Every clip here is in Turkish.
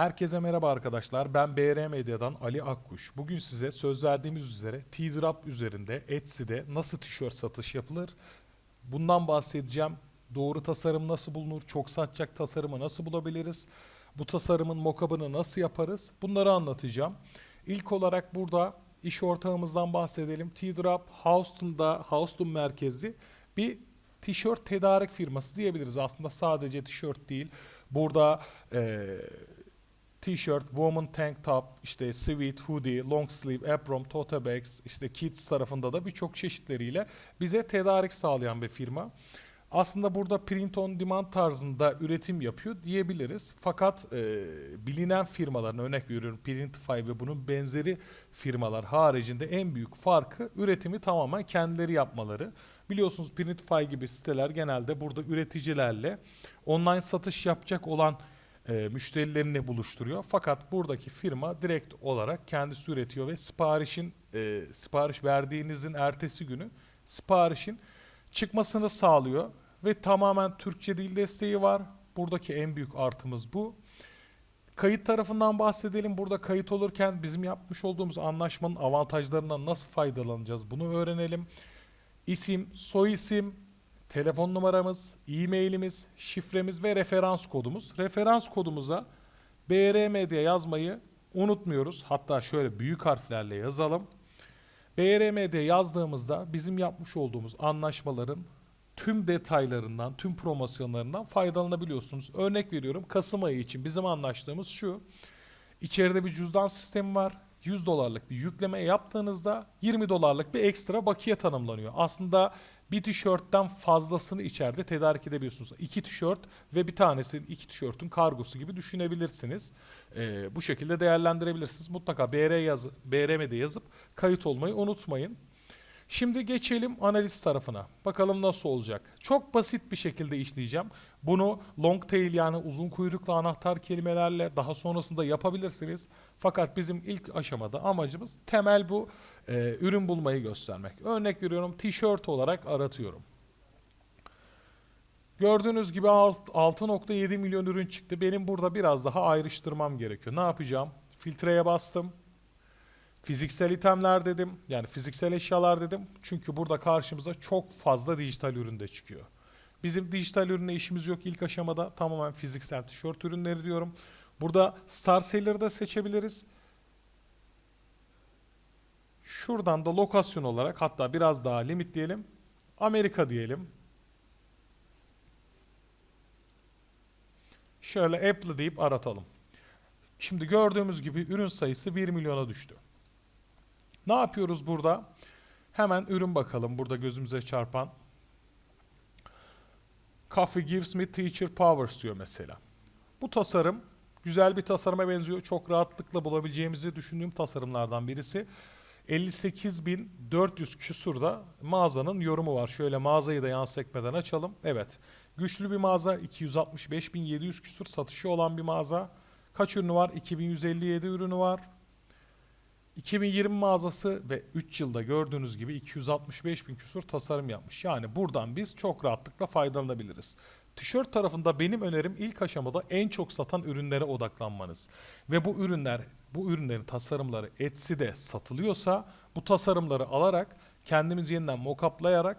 Herkese merhaba arkadaşlar. Ben BR Medya'dan Ali Akkuş. Bugün size söz verdiğimiz üzere T-Drop üzerinde Etsy'de nasıl tişört satış yapılır? Bundan bahsedeceğim. Doğru tasarım nasıl bulunur? Çok satacak tasarımı nasıl bulabiliriz? Bu tasarımın mockup'ını nasıl yaparız? Bunları anlatacağım. İlk olarak burada iş ortağımızdan bahsedelim. T-Drop Houston'da, Houston merkezli bir tişört tedarik firması diyebiliriz. Aslında sadece tişört değil. Burada eee T-shirt, woman tank top, işte sweat, hoodie, long sleeve, apron, tote bags, işte kids tarafında da birçok çeşitleriyle bize tedarik sağlayan bir firma. Aslında burada print on demand tarzında üretim yapıyor diyebiliriz. Fakat e, bilinen firmaların örnek veriyorum Printify ve bunun benzeri firmalar haricinde en büyük farkı üretimi tamamen kendileri yapmaları. Biliyorsunuz Printify gibi siteler genelde burada üreticilerle online satış yapacak olan e, müşterilerini buluşturuyor. Fakat buradaki firma direkt olarak kendisi üretiyor ve siparişin e, sipariş verdiğinizin ertesi günü siparişin çıkmasını sağlıyor ve tamamen Türkçe dil desteği var. Buradaki en büyük artımız bu. Kayıt tarafından bahsedelim. Burada kayıt olurken bizim yapmış olduğumuz anlaşmanın avantajlarından nasıl faydalanacağız bunu öğrenelim. İsim, soy isim, telefon numaramız, e-mailimiz, şifremiz ve referans kodumuz. Referans kodumuza BR Medya yazmayı unutmuyoruz. Hatta şöyle büyük harflerle yazalım. BR Medya yazdığımızda bizim yapmış olduğumuz anlaşmaların tüm detaylarından, tüm promosyonlarından faydalanabiliyorsunuz. Örnek veriyorum Kasım ayı için bizim anlaştığımız şu. İçeride bir cüzdan sistemi var. 100 dolarlık bir yükleme yaptığınızda 20 dolarlık bir ekstra bakiye tanımlanıyor. Aslında bir tişörtten fazlasını içeride tedarik edebiliyorsunuz. İki tişört ve bir tanesi iki tişörtün kargosu gibi düşünebilirsiniz. Ee, bu şekilde değerlendirebilirsiniz. Mutlaka BR yaz, BRM'de yazıp kayıt olmayı unutmayın. Şimdi geçelim analiz tarafına. Bakalım nasıl olacak. Çok basit bir şekilde işleyeceğim. Bunu long tail yani uzun kuyruklu anahtar kelimelerle daha sonrasında yapabilirsiniz. Fakat bizim ilk aşamada amacımız temel bu e, ürün bulmayı göstermek. Örnek veriyorum tişört olarak aratıyorum. Gördüğünüz gibi alt- 6.7 milyon ürün çıktı. Benim burada biraz daha ayrıştırmam gerekiyor. Ne yapacağım? Filtreye bastım. Fiziksel itemler dedim. Yani fiziksel eşyalar dedim. Çünkü burada karşımıza çok fazla dijital ürün de çıkıyor. Bizim dijital ürünle işimiz yok ilk aşamada. Tamamen fiziksel tişört ürünleri diyorum. Burada Star Seller'ı da seçebiliriz. Şuradan da lokasyon olarak hatta biraz daha limit diyelim. Amerika diyelim. Şöyle Apple deyip aratalım. Şimdi gördüğümüz gibi ürün sayısı 1 milyona düştü. Ne yapıyoruz burada? Hemen ürün bakalım burada gözümüze çarpan. Coffee gives me teacher powers diyor mesela. Bu tasarım güzel bir tasarıma benziyor. Çok rahatlıkla bulabileceğimizi düşündüğüm tasarımlardan birisi. 58.400 küsurda mağazanın yorumu var. Şöyle mağazayı da yan sekmeden açalım. Evet. Güçlü bir mağaza. 265.700 küsur satışı olan bir mağaza. Kaç ürünü var? 2157 ürünü var. 2020 mağazası ve 3 yılda gördüğünüz gibi 265 bin küsur tasarım yapmış. Yani buradan biz çok rahatlıkla faydalanabiliriz. Tişört tarafında benim önerim ilk aşamada en çok satan ürünlere odaklanmanız. Ve bu ürünler, bu ürünlerin tasarımları Etsy'de satılıyorsa bu tasarımları alarak kendimiz yeniden mockuplayarak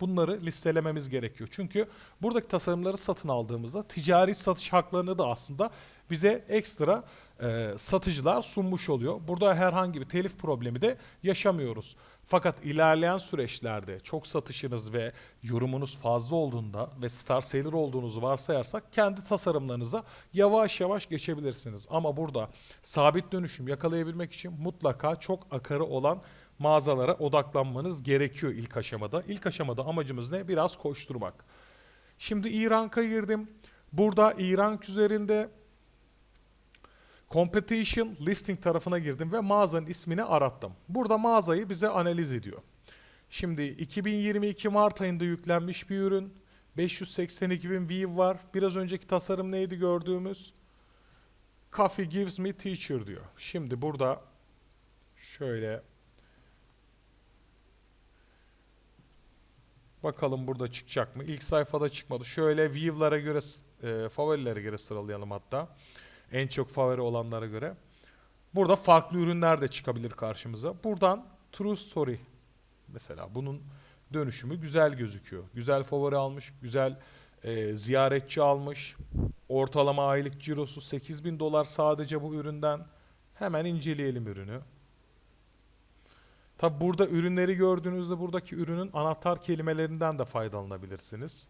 bunları listelememiz gerekiyor. Çünkü buradaki tasarımları satın aldığımızda ticari satış haklarını da aslında bize ekstra e, satıcılar sunmuş oluyor. Burada herhangi bir telif problemi de yaşamıyoruz. Fakat ilerleyen süreçlerde çok satışınız ve yorumunuz fazla olduğunda ve star seller olduğunuzu varsayarsak kendi tasarımlarınıza yavaş yavaş geçebilirsiniz. Ama burada sabit dönüşüm yakalayabilmek için mutlaka çok akarı olan mağazalara odaklanmanız gerekiyor ilk aşamada. İlk aşamada amacımız ne? Biraz koşturmak. Şimdi İrank'a girdim. Burada İrank üzerinde Competition Listing tarafına girdim ve mağazanın ismini arattım. Burada mağazayı bize analiz ediyor. Şimdi 2022 Mart ayında yüklenmiş bir ürün. 582 bin view var. Biraz önceki tasarım neydi gördüğümüz? Coffee gives me teacher diyor. Şimdi burada şöyle Bakalım burada çıkacak mı? İlk sayfada çıkmadı. Şöyle view'lara göre, e, favorilere göre sıralayalım hatta. En çok favori olanlara göre. Burada farklı ürünler de çıkabilir karşımıza. Buradan True Story mesela bunun dönüşümü güzel gözüküyor. Güzel favori almış, güzel e, ziyaretçi almış. Ortalama aylık cirosu 8000 dolar sadece bu üründen. Hemen inceleyelim ürünü. Tabi burada ürünleri gördüğünüzde buradaki ürünün anahtar kelimelerinden de faydalanabilirsiniz.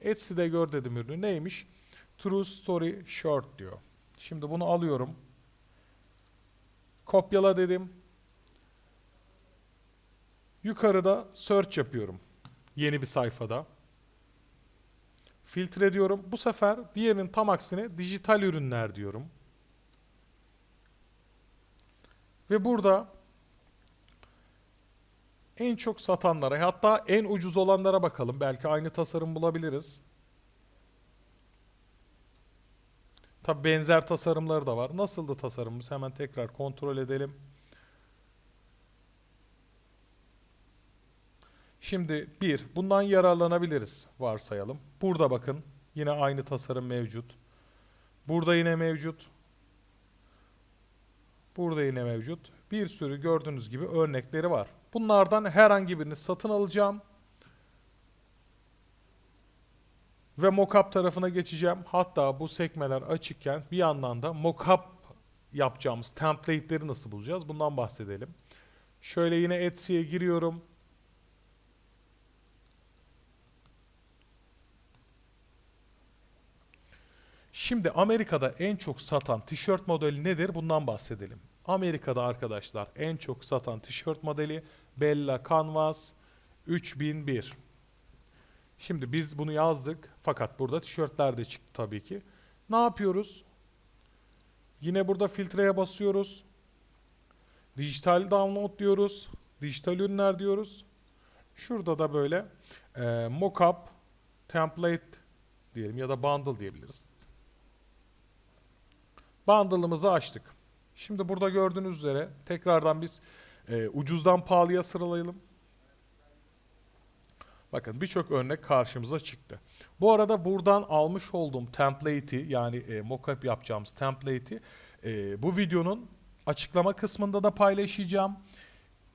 Etsy'de gör dedim ürünü neymiş? True Story Short diyor. Şimdi bunu alıyorum. Kopyala dedim. Yukarıda search yapıyorum. Yeni bir sayfada. Filtre diyorum. Bu sefer diğerinin tam aksine dijital ürünler diyorum. Ve burada en çok satanlara hatta en ucuz olanlara bakalım. Belki aynı tasarım bulabiliriz. Tabi benzer tasarımları da var. Nasıldı tasarımımız? Hemen tekrar kontrol edelim. Şimdi bir, bundan yararlanabiliriz varsayalım. Burada bakın yine aynı tasarım mevcut. Burada yine mevcut. Burada yine mevcut. Bir sürü gördüğünüz gibi örnekleri var. Bunlardan herhangi birini satın alacağım. Ve mockup tarafına geçeceğim. Hatta bu sekmeler açıkken bir yandan da mockup yapacağımız template'leri nasıl bulacağız? Bundan bahsedelim. Şöyle yine Etsy'ye giriyorum. Şimdi Amerika'da en çok satan tişört modeli nedir? Bundan bahsedelim. Amerika'da arkadaşlar en çok satan tişört modeli Bella Canvas 3001. Şimdi biz bunu yazdık fakat burada tişörtler de çıktı tabii ki. Ne yapıyoruz? Yine burada filtreye basıyoruz. Dijital download diyoruz. Dijital ürünler diyoruz. Şurada da böyle e, mockup, template diyelim ya da bundle diyebiliriz. Bundle'ımızı açtık. Şimdi burada gördüğünüz üzere tekrardan biz e, ucuzdan pahalıya sıralayalım. Bakın birçok örnek karşımıza çıktı. Bu arada buradan almış olduğum template'i yani e, mockup yapacağımız template'i e, bu videonun açıklama kısmında da paylaşacağım.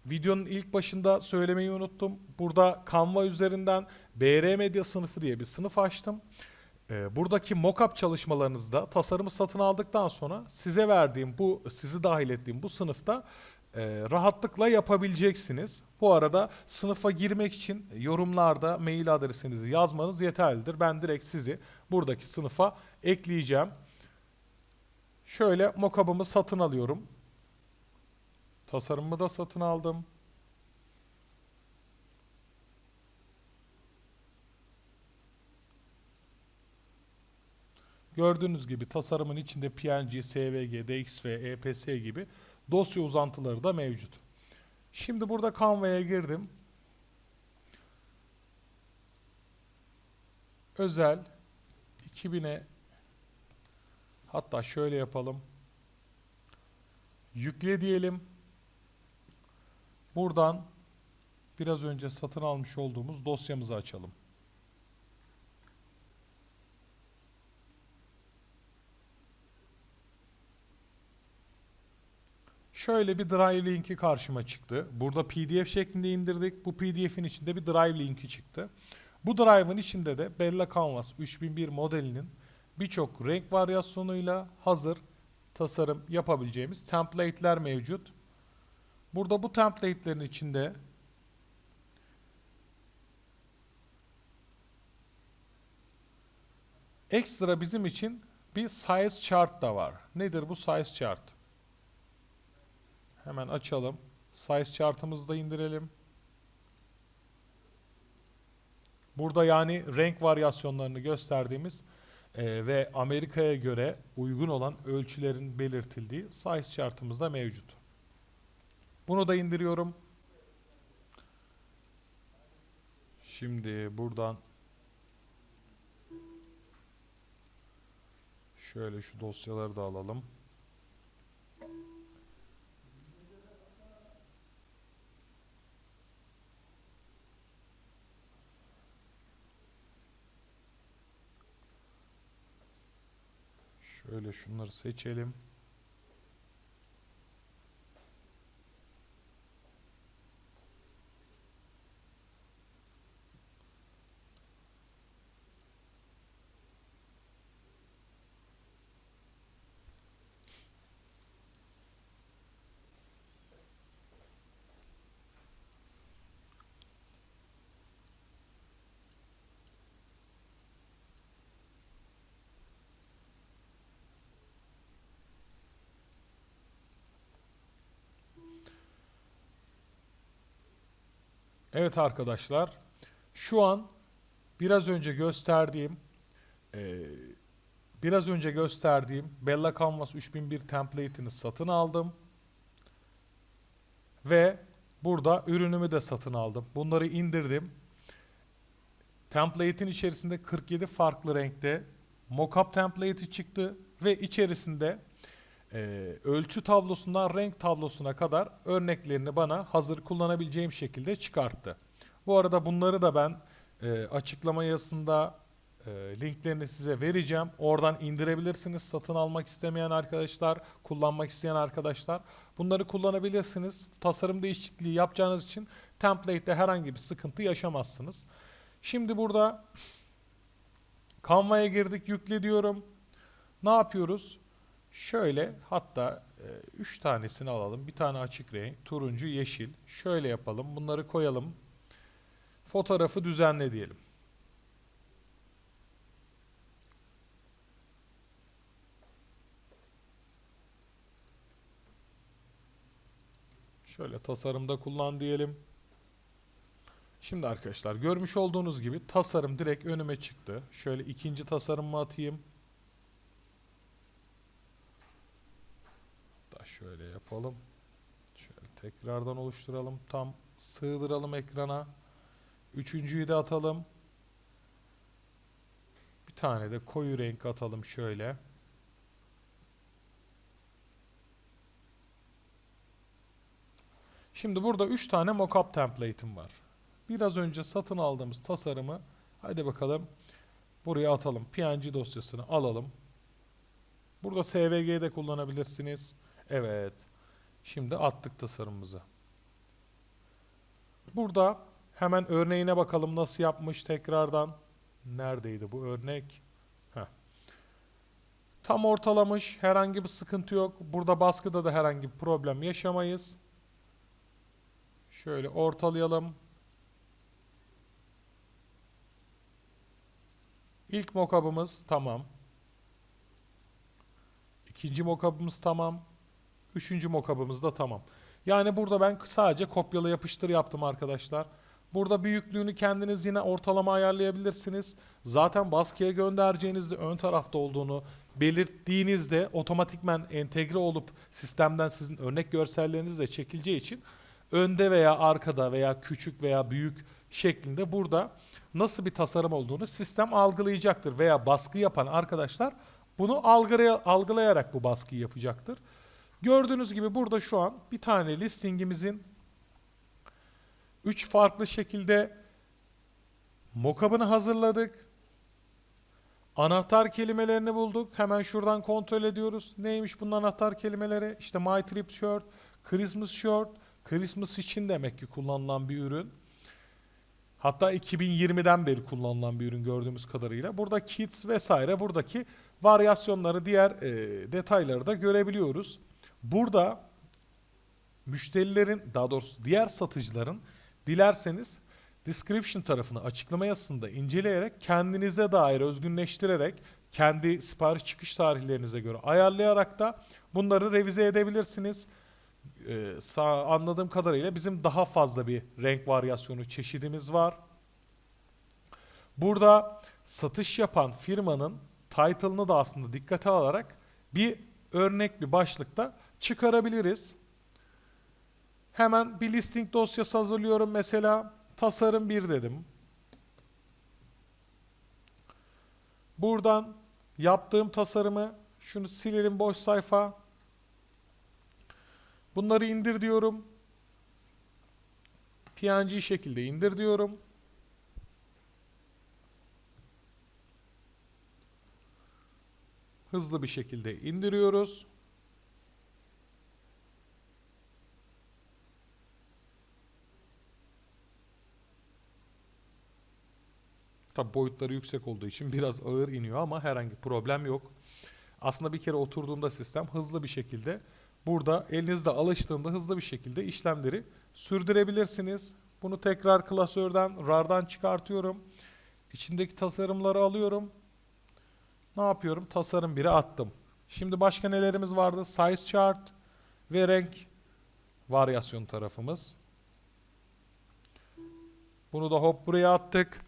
Videonun ilk başında söylemeyi unuttum. Burada Canva üzerinden BR Medya sınıfı diye bir sınıf açtım. E, buradaki mockup çalışmalarınızda tasarımı satın aldıktan sonra size verdiğim bu sizi dahil ettiğim bu sınıfta e, rahatlıkla yapabileceksiniz. Bu arada sınıfa girmek için yorumlarda mail adresinizi yazmanız yeterlidir. Ben direkt sizi buradaki sınıfa ekleyeceğim. Şöyle mockup'ımı satın alıyorum. Tasarımımı da satın aldım. Gördüğünüz gibi tasarımın içinde PNG, SVG, DXF, EPS gibi dosya uzantıları da mevcut. Şimdi burada Canva'ya girdim. Özel 2000'e hatta şöyle yapalım. Yükle diyelim. Buradan biraz önce satın almış olduğumuz dosyamızı açalım. Şöyle bir drive linki karşıma çıktı. Burada PDF şeklinde indirdik. Bu PDF'in içinde bir drive linki çıktı. Bu drive'ın içinde de Bella Canvas 3001 modelinin birçok renk varyasyonuyla hazır tasarım yapabileceğimiz template'ler mevcut. Burada bu template'lerin içinde ekstra bizim için bir size chart da var. Nedir bu size chart? Hemen açalım. Size chart'ımızı da indirelim. Burada yani renk varyasyonlarını gösterdiğimiz e, ve Amerika'ya göre uygun olan ölçülerin belirtildiği size chart'ımız da mevcut. Bunu da indiriyorum. Şimdi buradan şöyle şu dosyaları da alalım. Şöyle şunları seçelim. Evet arkadaşlar, şu an biraz önce gösterdiğim eee, biraz önce gösterdiğim Bella Canvas 3001 template'ini satın aldım. Ve burada ürünümü de satın aldım. Bunları indirdim. Template'in içerisinde 47 farklı renkte mockup template'i çıktı ve içerisinde e, ölçü tablosundan renk tablosuna kadar örneklerini bana hazır kullanabileceğim şekilde çıkarttı. Bu arada bunları da ben e, açıklama yazısında e, linklerini size vereceğim. Oradan indirebilirsiniz satın almak istemeyen arkadaşlar, kullanmak isteyen arkadaşlar. Bunları kullanabilirsiniz. Tasarım değişikliği yapacağınız için template'te herhangi bir sıkıntı yaşamazsınız. Şimdi burada Canva'ya girdik, yükle diyorum. Ne yapıyoruz? Şöyle hatta 3 tanesini alalım. Bir tane açık renk, turuncu, yeşil. Şöyle yapalım. Bunları koyalım. Fotoğrafı düzenle diyelim. Şöyle tasarımda kullan diyelim. Şimdi arkadaşlar görmüş olduğunuz gibi tasarım direkt önüme çıktı. Şöyle ikinci tasarımımı atayım. Şöyle yapalım. Şöyle tekrardan oluşturalım. Tam sığdıralım ekrana. Üçüncüyü de atalım. Bir tane de koyu renk atalım şöyle. Şimdi burada 3 tane mockup template'im var. Biraz önce satın aldığımız tasarımı hadi bakalım buraya atalım. PNG dosyasını alalım. Burada SVG'de kullanabilirsiniz. Evet. Şimdi attık tasarımımızı. Burada hemen örneğine bakalım nasıl yapmış tekrardan. Neredeydi bu örnek? Heh. Tam ortalamış. Herhangi bir sıkıntı yok. Burada baskıda da herhangi bir problem yaşamayız. Şöyle ortalayalım. İlk mockup'ımız tamam. İkinci mockup'ımız tamam. Üçüncü mockup'ımız da tamam. Yani burada ben sadece kopyala yapıştır yaptım arkadaşlar. Burada büyüklüğünü kendiniz yine ortalama ayarlayabilirsiniz. Zaten baskıya göndereceğinizde ön tarafta olduğunu belirttiğinizde otomatikmen entegre olup sistemden sizin örnek görselleriniz de çekileceği için önde veya arkada veya küçük veya büyük şeklinde burada nasıl bir tasarım olduğunu sistem algılayacaktır veya baskı yapan arkadaşlar bunu algılaya, algılayarak bu baskıyı yapacaktır. Gördüğünüz gibi burada şu an bir tane listingimizin 3 farklı şekilde mockup'ını hazırladık. Anahtar kelimelerini bulduk. Hemen şuradan kontrol ediyoruz. Neymiş bunun anahtar kelimeleri? İşte My Trip Shirt, Christmas Shirt, Christmas için demek ki kullanılan bir ürün. Hatta 2020'den beri kullanılan bir ürün gördüğümüz kadarıyla. Burada kits vesaire buradaki varyasyonları, diğer e, detayları da görebiliyoruz. Burada müşterilerin, daha doğrusu diğer satıcıların dilerseniz description tarafını açıklama yazısında inceleyerek kendinize dair özgünleştirerek kendi sipariş çıkış tarihlerinize göre ayarlayarak da bunları revize edebilirsiniz. Ee, anladığım kadarıyla bizim daha fazla bir renk varyasyonu çeşidimiz var. Burada satış yapan firmanın title'ını da aslında dikkate alarak bir örnek bir başlıkta çıkarabiliriz. Hemen bir listing dosyası hazırlıyorum mesela. Tasarım 1 dedim. Buradan yaptığım tasarımı şunu silelim boş sayfa. Bunları indir diyorum. PNG şekilde indir diyorum. hızlı bir şekilde indiriyoruz. Tabi boyutları yüksek olduğu için biraz ağır iniyor ama herhangi problem yok. Aslında bir kere oturduğunda sistem hızlı bir şekilde burada elinizde alıştığında hızlı bir şekilde işlemleri sürdürebilirsiniz. Bunu tekrar klasörden, RAR'dan çıkartıyorum. İçindeki tasarımları alıyorum. Ne yapıyorum? Tasarım 1'e attım. Şimdi başka nelerimiz vardı? Size chart ve renk varyasyon tarafımız. Bunu da hop buraya attık.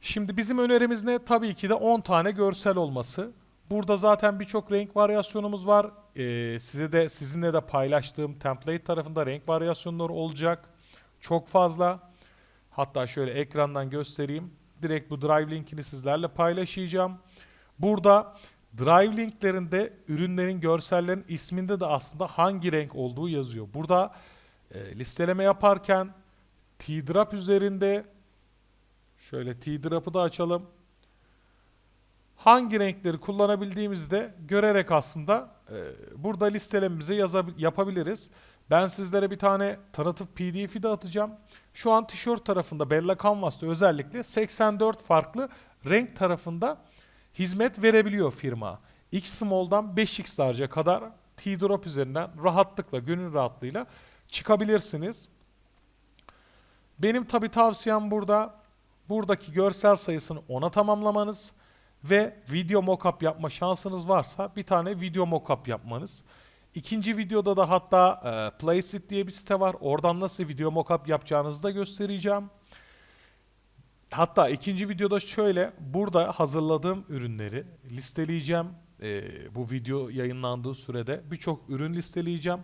Şimdi bizim önerimiz ne? Tabii ki de 10 tane görsel olması. Burada zaten birçok renk varyasyonumuz var. Ee, size de sizinle de paylaştığım template tarafında renk varyasyonları olacak. Çok fazla. Hatta şöyle ekrandan göstereyim. Direkt bu drive linkini sizlerle paylaşacağım. Burada drive linklerinde ürünlerin görsellerin isminde de aslında hangi renk olduğu yazıyor. Burada e, listeleme yaparken T-Drop üzerinde şöyle T-Drop'ı da açalım. Hangi renkleri kullanabildiğimizi de görerek aslında e, burada listelememizi yapabiliriz. Ben sizlere bir tane tanıtıp pdf'i de atacağım. Şu an tişört tarafında Bella Canvas'ta özellikle 84 farklı renk tarafında hizmet verebiliyor firma. X Small'dan 5X large'a kadar T-Drop üzerinden rahatlıkla, gönül rahatlığıyla çıkabilirsiniz. Benim tabi tavsiyem burada buradaki görsel sayısını 10'a tamamlamanız ve video mockup yapma şansınız varsa bir tane video mockup yapmanız. İkinci videoda da hatta e, Placeit diye bir site var. Oradan nasıl video mockup yapacağınızı da göstereceğim. Hatta ikinci videoda şöyle burada hazırladığım ürünleri listeleyeceğim. E, bu video yayınlandığı sürede birçok ürün listeleyeceğim.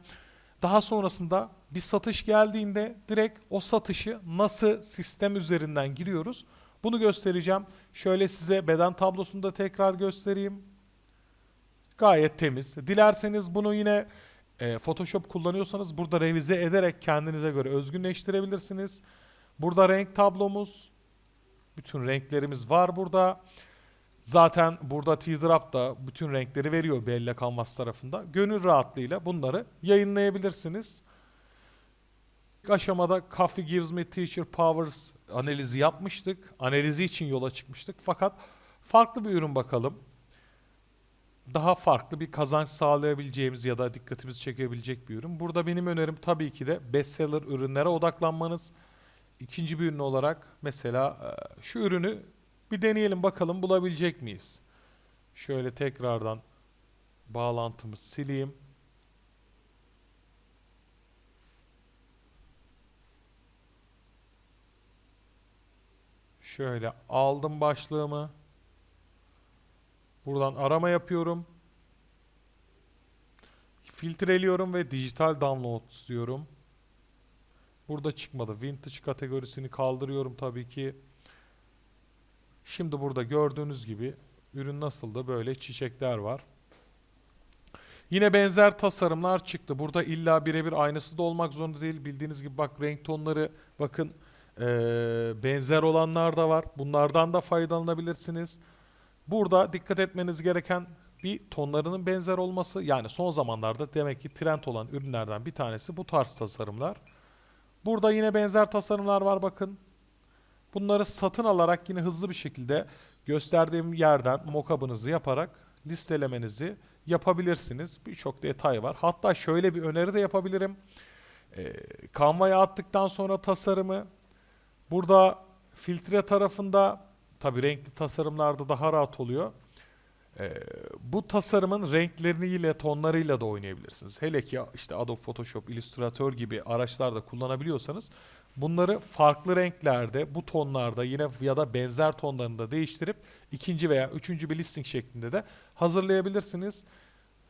Daha sonrasında bir satış geldiğinde direkt o satışı nasıl sistem üzerinden giriyoruz bunu göstereceğim. Şöyle size beden tablosunu da tekrar göstereyim. Gayet temiz. Dilerseniz bunu yine e, Photoshop kullanıyorsanız burada revize ederek kendinize göre özgünleştirebilirsiniz. Burada renk tablomuz. Bütün renklerimiz var burada. Zaten burada T-Drop da bütün renkleri veriyor Bella Canvas tarafında. Gönül rahatlığıyla bunları yayınlayabilirsiniz. İlk aşamada Coffee Gives Me Teacher Powers analizi yapmıştık. Analizi için yola çıkmıştık. Fakat farklı bir ürün bakalım. Daha farklı bir kazanç sağlayabileceğimiz ya da dikkatimizi çekebilecek bir ürün. Burada benim önerim tabii ki de bestseller ürünlere odaklanmanız. İkinci bir ürün olarak mesela şu ürünü bir deneyelim bakalım bulabilecek miyiz? Şöyle tekrardan bağlantımı sileyim. Şöyle aldım başlığımı. Buradan arama yapıyorum. Filtreliyorum ve dijital download diyorum. Burada çıkmadı. Vintage kategorisini kaldırıyorum tabii ki. Şimdi burada gördüğünüz gibi ürün nasıldı? Böyle çiçekler var. Yine benzer tasarımlar çıktı. Burada illa birebir aynısı da olmak zorunda değil. Bildiğiniz gibi bak renk tonları bakın ee, benzer olanlar da var. Bunlardan da faydalanabilirsiniz. Burada dikkat etmeniz gereken bir tonlarının benzer olması. Yani son zamanlarda demek ki trend olan ürünlerden bir tanesi bu tarz tasarımlar. Burada yine benzer tasarımlar var bakın. Bunları satın alarak yine hızlı bir şekilde gösterdiğim yerden mockup'ınızı yaparak listelemenizi yapabilirsiniz. Birçok detay var. Hatta şöyle bir öneri de yapabilirim. Ee, Canva'ya attıktan sonra tasarımı Burada filtre tarafında tabi renkli tasarımlarda daha rahat oluyor. Ee, bu tasarımın renkleriyle, tonlarıyla da oynayabilirsiniz. Hele ki işte Adobe Photoshop, Illustrator gibi araçlarda kullanabiliyorsanız bunları farklı renklerde, bu tonlarda yine ya da benzer tonlarında değiştirip ikinci veya üçüncü bir listing şeklinde de hazırlayabilirsiniz.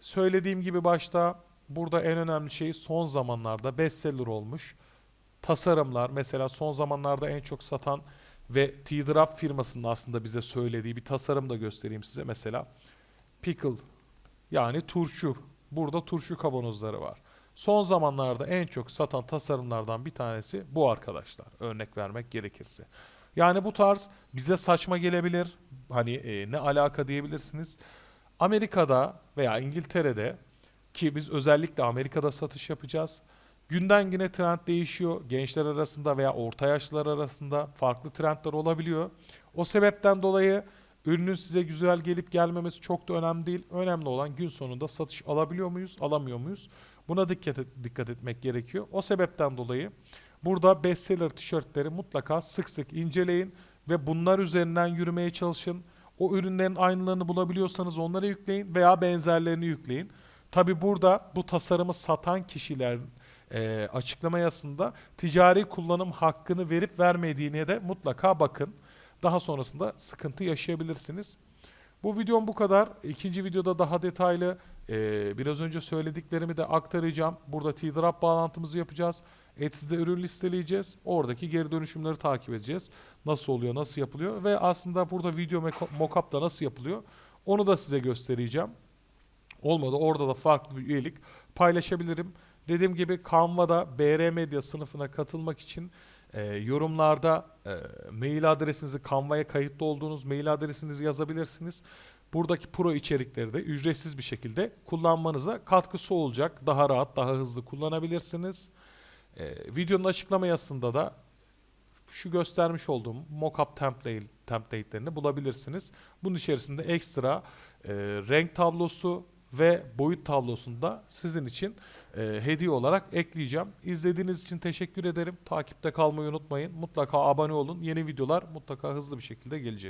Söylediğim gibi başta burada en önemli şey son zamanlarda bestseller olmuş tasarımlar mesela son zamanlarda en çok satan ve T-Drop firmasının aslında bize söylediği bir tasarım da göstereyim size. Mesela pickle yani turşu. Burada turşu kavanozları var. Son zamanlarda en çok satan tasarımlardan bir tanesi bu arkadaşlar. Örnek vermek gerekirse. Yani bu tarz bize saçma gelebilir. Hani e, ne alaka diyebilirsiniz. Amerika'da veya İngiltere'de ki biz özellikle Amerika'da satış yapacağız. Günden güne trend değişiyor. Gençler arasında veya orta yaşlılar arasında farklı trendler olabiliyor. O sebepten dolayı ürünün size güzel gelip gelmemesi çok da önemli değil. Önemli olan gün sonunda satış alabiliyor muyuz, alamıyor muyuz? Buna dikkat, dikkat etmek gerekiyor. O sebepten dolayı burada bestseller tişörtleri mutlaka sık sık inceleyin ve bunlar üzerinden yürümeye çalışın. O ürünlerin aynılarını bulabiliyorsanız onları yükleyin veya benzerlerini yükleyin. Tabi burada bu tasarımı satan kişiler e, açıklama ticari kullanım hakkını verip vermediğine de mutlaka bakın. Daha sonrasında sıkıntı yaşayabilirsiniz. Bu videom bu kadar. İkinci videoda daha detaylı e, biraz önce söylediklerimi de aktaracağım. Burada T-Drop bağlantımızı yapacağız. Etsy'de ürün listeleyeceğiz. Oradaki geri dönüşümleri takip edeceğiz. Nasıl oluyor, nasıl yapılıyor ve aslında burada video meko- mockup'ta nasıl yapılıyor onu da size göstereceğim. Olmadı orada da farklı bir üyelik paylaşabilirim. Dediğim gibi Canva'da BR Medya sınıfına katılmak için e, yorumlarda e, mail adresinizi Canva'ya kayıtlı olduğunuz mail adresinizi yazabilirsiniz. Buradaki pro içerikleri de ücretsiz bir şekilde kullanmanıza katkısı olacak. Daha rahat, daha hızlı kullanabilirsiniz. E, videonun açıklama yazısında da şu göstermiş olduğum mockup template, template'lerini bulabilirsiniz. Bunun içerisinde ekstra e, renk tablosu ve boyut tablosunu da sizin için e, hediye olarak ekleyeceğim. İzlediğiniz için teşekkür ederim. Takipte kalmayı unutmayın. Mutlaka abone olun. Yeni videolar mutlaka hızlı bir şekilde gelecek.